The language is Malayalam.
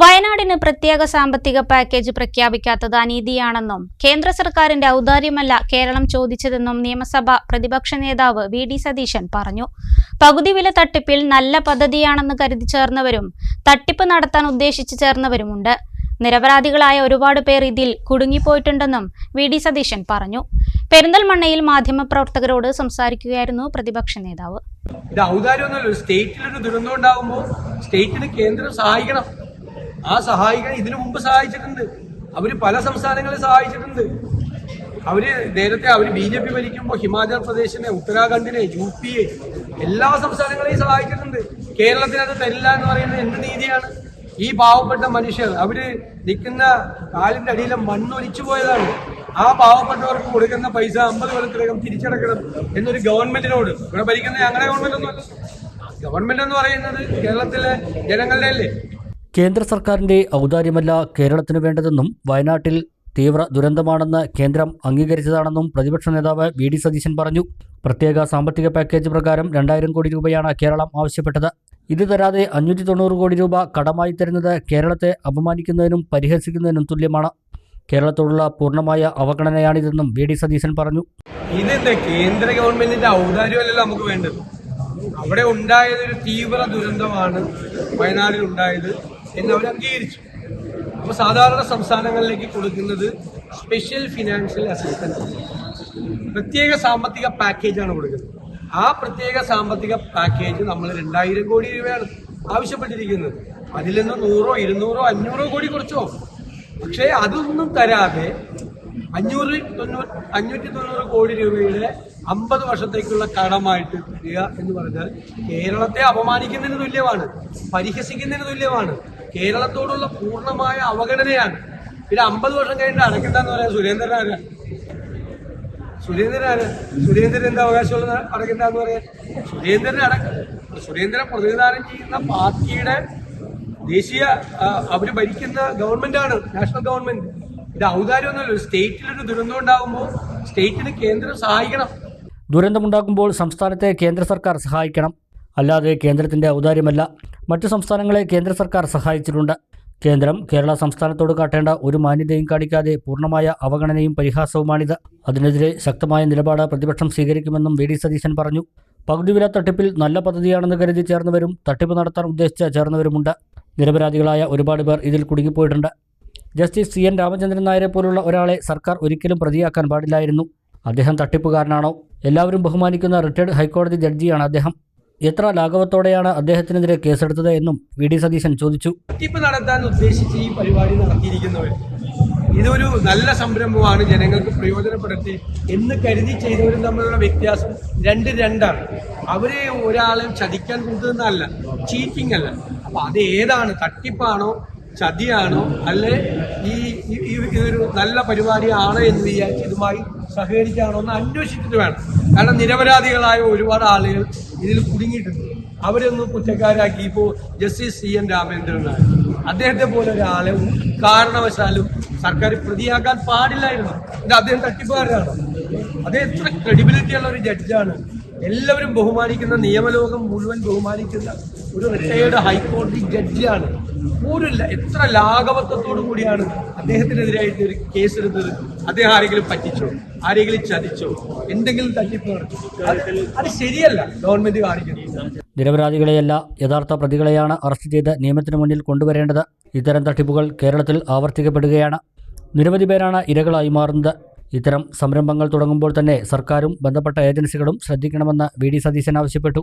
വയനാടിന് പ്രത്യേക സാമ്പത്തിക പാക്കേജ് പ്രഖ്യാപിക്കാത്തത് അനീതിയാണെന്നും കേന്ദ്ര സർക്കാരിന്റെ ഔദാര്യമല്ല കേരളം ചോദിച്ചതെന്നും നിയമസഭ പ്രതിപക്ഷ നേതാവ് വി ഡി സതീശൻ പറഞ്ഞു. പകുതി വില തട്ടിപ്പിൽ നല്ല പദ്ധതിയാണെന്ന് കരുതി ചേർന്നവരും തട്ടിപ്പ് നടത്താൻ ഉദ്ദേശിച്ച് ചേർന്നവരുമുണ്ട്. നിരപരാധികളായ ഒരുപാട് പേർ ഇതിൽ കുടുങ്ങിപ്പോയിട്ടുണ്ടെന്നും വി ഡി സതീശൻ പറഞ്ഞു. പെരിന്തൽമണ്ണയിൽ മാധ്യമപ്രവർത്തകരോട് സംസാരിക്കുകയായിരുന്നു പ്രതിപക്ഷ നേതാവ്. ഇത് ഔദാര്യമൊന്നുമല്ല ഒരു സ്റ്റേറ്റിലൊരു ദുരന്തം ഉണ്ടാകുമ്പോൾ സ്റ്റേറ്റിന് കേന്ദ്രം സഹായിക്കണം. ആ സഹായിക്കാൻ ഇതിനു മുമ്പ് സഹായിച്ചിട്ടുണ്ട്. അവർ പല സംസ്ഥാനങ്ങളെ സഹായിച്ചിട്ടുണ്ട്. അവർ നേരത്തെ അവർ ബി ജെ പി ഭരിക്കുമ്പോൾ ഹിമാചൽ പ്രദേശിനെ ഉത്തരാഖണ്ഡിനെ യു പിയെ എല്ലാ സംസ്ഥാനങ്ങളെയും സഹായിച്ചിട്ടുണ്ട്. കേരളത്തിന് അത് തരില്ല എന്ന് പറയുന്നത് എന്ത് നീതിയാണ്? ഈ പാവപ്പെട്ട മനുഷ്യർ അവർ നിൽക്കുന്ന കാലിന്റെ അടിയിലെ മണ്ണൊലിച്ചു പോയതാണ്. ആ പാവപ്പെട്ടവർക്ക് കൊടുക്കുന്ന പൈസ അമ്പത് കൊല്ലത്തിലകം തിരിച്ചടക്കണം എന്നൊരു ഗവൺമെന്റിനോട്. ഇവിടെ ഭരിക്കുന്ന ഞങ്ങളുടെ ഗവൺമെന്റ് ഒന്നുമല്ല ഗവൺമെന്റ് എന്ന് പറയുന്നത് കേരളത്തിലെ ജനങ്ങളുടെ അല്ലേ? കേന്ദ്ര സർക്കാരിന്റെ ഔദാര്യമല്ല കേരളത്തിന് വേണ്ടതെന്നും വയനാട്ടിൽ തീവ്ര ദുരന്തമാണെന്ന് കേന്ദ്രം അംഗീകരിച്ചതാണെന്നും പ്രതിപക്ഷ നേതാവ് വി ഡി സതീശൻ പറഞ്ഞു. പ്രത്യേക സാമ്പത്തിക പാക്കേജ് പ്രകാരം രണ്ടായിരം കോടി രൂപയാണ് കേരളം ആവശ്യപ്പെട്ടത്. ഇത് തരാതെ അഞ്ഞൂറ്റി തൊണ്ണൂറ് കോടി രൂപ കടമായി തരുന്നത് കേരളത്തെ അപമാനിക്കുന്നതിനും പരിഹസിക്കുന്നതിനും തുല്യമാണ്. കേരളത്തോടുള്ള പൂർണമായ അവഗണനയാണിതെന്നും വി ഡി സതീശൻ പറഞ്ഞു. ഇതെന്താ കേന്ദ്ര ഗവൺമെന്റിന്റെ ഔദാര്യമല്ലല്ലോ നമുക്ക് വേണ്ടത്. അവിടെ ഉണ്ടായത് ഒരു തീവ്ര ദുരന്തമാണ് വയനാട്ടിൽ ഉണ്ടായത്. എന്ന് അവർ അംഗീകരിച്ചു. അപ്പൊ സാധാരണ സംസ്ഥാനങ്ങളിലേക്ക് കൊടുക്കുന്നത് സ്പെഷ്യൽ ഫിനാൻഷ്യൽ അസിസ്റ്റൻസ് പ്രത്യേക സാമ്പത്തിക പാക്കേജാണ് കൊടുക്കുന്നത്. ആ പ്രത്യേക സാമ്പത്തിക പാക്കേജ് നമ്മൾ രണ്ടായിരം കോടി രൂപയാണ് ആവശ്യപ്പെട്ടിരിക്കുന്നത്. അതിൽ നിന്ന് നൂറോ ഇരുന്നൂറോ അഞ്ഞൂറോ കോടി കുറച്ചോ. പക്ഷേ അതൊന്നും തരാതെ അഞ്ഞൂറ് തൊണ്ണൂറ് അഞ്ഞൂറ്റി തൊണ്ണൂറ് കോടി രൂപയുടെ അമ്പത് വർഷത്തേക്കുള്ള കടമായിട്ട് തരിക എന്ന് പറഞ്ഞാൽ കേരളത്തെ അപമാനിക്കുന്നതിന് തുല്യമാണ്. പരിഹസിക്കുന്നതിന് തുല്യമാണ്. കേരളത്തോടുള്ള പൂർണമായ അവഗണനയാണ്. പിന്നെ അമ്പത് വർഷം കഴിഞ്ഞിട്ട് അടയ്ക്കണ്ടെന്ന് പറയാൻ സുരേന്ദ്രൻ ആരാ സുരേന്ദ്രൻ സുരേന്ദ്രൻ എന്താ അവകാശമുള്ള അടയ്ക്കണ്ടെന്ന് പറയാൻ? സുരേന്ദ്രൻ അടക്ക സുരേന്ദ്രൻ പ്രതിനിധാനം ചെയ്യുന്ന പാർട്ടിയുടെ ദേശീയ അവർ ഭരിക്കുന്ന ഗവൺമെന്റാണ് നാഷണൽ ഗവൺമെന്റ്. ഇത് ഔദാര്യമൊന്നുമല്ല. സ്റ്റേറ്റിലൊരു ദുരന്തം ഉണ്ടാകുമ്പോൾ സ്റ്റേറ്റിന് കേന്ദ്രം സഹായിക്കണം. ദുരന്തമുണ്ടാകുമ്പോൾ സംസ്ഥാനത്തെ കേന്ദ്ര സർക്കാർ സഹായിക്കണം. അല്ലാതെ കേന്ദ്രത്തിന്റെ ഔദാര്യമല്ല. മറ്റു സംസ്ഥാനങ്ങളെ കേന്ദ്ര സർക്കാർ സഹായിച്ചിട്ടുണ്ട്. കേന്ദ്രം കേരള സംസ്ഥാനത്തോട് കാട്ടേണ്ട ഒരു മാന്യതയും കാണിക്കാതെ പൂർണമായ അവഗണനയും പരിഹാസവുമാണിത്. അതിനെതിരെ ശക്തമായ നിലപാട് പ്രതിപക്ഷം സ്വീകരിക്കുമെന്നും വി ഡി സതീശൻ പറഞ്ഞു. പകുതി വില തട്ടിപ്പിൽ നല്ല പദ്ധതിയാണെന്ന് കരുതി ചേർന്നവരും തട്ടിപ്പ് നടത്താൻ ഉദ്ദേശിച്ച ചേർന്നവരുമുണ്ട്. നിരപരാധികളായ ഒരുപാട് പേർ ഇതിൽ കുടുങ്ങിപ്പോയിട്ടുണ്ട്. ജസ്റ്റിസ് സി എൻ രാമചന്ദ്രൻ നായരെ പോലുള്ള ഒരാളെ സർക്കാർ ഒരിക്കലും പ്രതിയാക്കാൻ പാടില്ലായിരുന്നു. അദ്ദേഹം തട്ടിപ്പുകാരനാണോ? എല്ലാവരും ബഹുമാനിക്കുന്ന റിട്ടയർഡ് ഹൈക്കോടതി ജഡ്ജിയാണ് അദ്ദേഹം. എത്ര ലാഘവത്തോടെയാണ് അദ്ദേഹത്തിനെതിരെ കേസെടുത്തത് എന്നും വി ഡി സതീശൻ ചോദിച്ചു. തട്ടിപ്പ് നടത്താൻ ഉദ്ദേശിച്ച് ഈ പരിപാടി നടത്തിയിരിക്കുന്നവർ. ഇതൊരു നല്ല സംരംഭമാണ് ജനങ്ങൾക്ക് പ്രയോജനപ്പെടുത്തി എന്ന് കരുതി ചെയ്തവരും തമ്മിലുള്ള വ്യത്യാസം രണ്ട് രണ്ടാണ്. അവരെ ഒരാളെ ചതിക്കാൻ കൂട്ടുന്നതല്ല ചീറ്റിംഗ് അല്ല. അപ്പൊ അത് ഏതാണ്? തട്ടിപ്പാണോ? ചതിയാണോ? അല്ലെ ഈ ഇതൊരു നല്ല പരിപാടിയാണ് എന്ന് വിചാരിച്ച് ഇതുമായി സഹകരിക്കാണോ എന്ന് അന്വേഷിച്ചിട്ട് വേണം. കാരണം നിരപരാധികളായ ഒരുപാട് ആളുകൾ ഇതിൽ കുടുങ്ങിയിട്ടുണ്ട്. അവരൊന്നും കുറ്റക്കാരാക്കി. ഇപ്പോൾ justice C N Ramendran Nair. അദ്ദേഹത്തെ പോലെ ഒരാളെ കാരണവശാലും സർക്കാർ പ്രതിയാക്കാൻ പാടില്ലായിരുന്നു. ഇത് അദ്ദേഹം തട്ടിപ്പുകാരനാണ്. അദ്ദേഹം എത്ര ക്രെഡിബിലിറ്റി ഉള്ള ഒരു ജഡ്ജാണ് എല്ലാവരും ബഹുമാനിക്കുന്ന നിയമലോകം മുഴുവൻ ബഹുമാനിക്കുന്ന ഒരു റിട്ടയേർഡ് ഹൈക്കോടതി ജഡ്ജിയാണ്. ഒരു എത്ര ലാഘവത്വത്തോടു കൂടിയാണ് അദ്ദേഹത്തിനെതിരായിട്ട് ഒരു കേസ് എടുത്തത്. അദ്ദേഹം ആരെങ്കിലും പറ്റിച്ചോ? ആരെങ്കിലും ചതിച്ചോ? എന്തെങ്കിലും തട്ടിപ്പ് അത് ശരിയല്ല. ഗവൺമെന്റ് കാണിക്കുന്നത് നിരപരാധികളെയല്ല യഥാർത്ഥ പ്രതികളെയാണ് അറസ്റ്റ് ചെയ്ത് നിയമത്തിന് മുന്നിൽ കൊണ്ടുവരേണ്ടത്. ഇത്തരം തട്ടിപ്പുകൾ കേരളത്തിൽ ആവർത്തിക്കപ്പെടുകയാണ്. നിരവധി പേരാണ് ഇരകളായി മാറുന്നത്. ഇത്തരം സംരംഭങ്ങൾ തുടങ്ങുമ്പോൾ തന്നെ സർക്കാരും ബന്ധപ്പെട്ട ഏജൻസികളും ശ്രദ്ധിക്കണമെന്ന് വി ഡി സതീശൻ ആവശ്യപ്പെട്ടു.